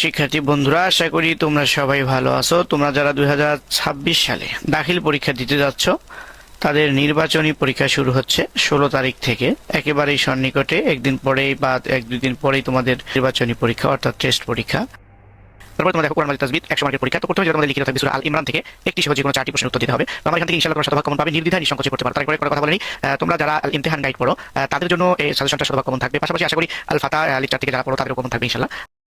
শিক্ষার্থী বন্ধুরা, আশা করি তোমরা সবাই ভালো আছো। তোমরা যারা দুই হাজার ছাব্বিশ সালে দাখিল পরীক্ষা দিতে যাচ্ছ, তাদের নির্বাচনী পরীক্ষা শুরু হচ্ছে ষোলো তারিখ থেকে। একেবারেই সন্নিকটে, একদিন পরেই বা এক দুই দিন পরেই তোমাদের নির্বাচনী পরীক্ষা, অর্থাৎ টেস্ট পরীক্ষা। মার্কের পরীক্ষা। আল থেকে, একটি চারটি উত্তর দিতে হবে। করতে পারো। তারপরে কথা তোমরা যারা ইমতিহান গাইড পড়ো তাদের জন্য কমন থাকবে। আশা করি থাকবে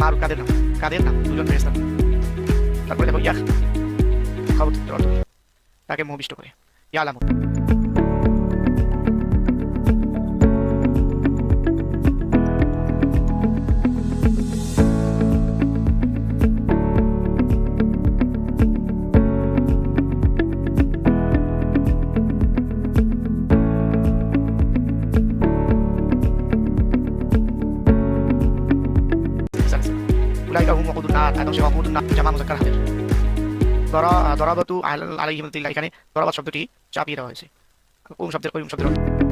তার কাদের নাম কাদের নাম দুজন ফেরেস্তার তারপরে দেখো ইয়াক খাবত তাকে মোহবিষ্ট করে। ইয়া আলামত। উলাইকাহুম ওহুদুন্নার একদম সে অহুদুন্নার জামা মুজাক্কার হাতের দরা দরাবাতু আলাইহিম এখানে দরাবাত শব্দটি চাপিয়ে দেওয়া হয়েছে ওম শব্দের ওম শব্দের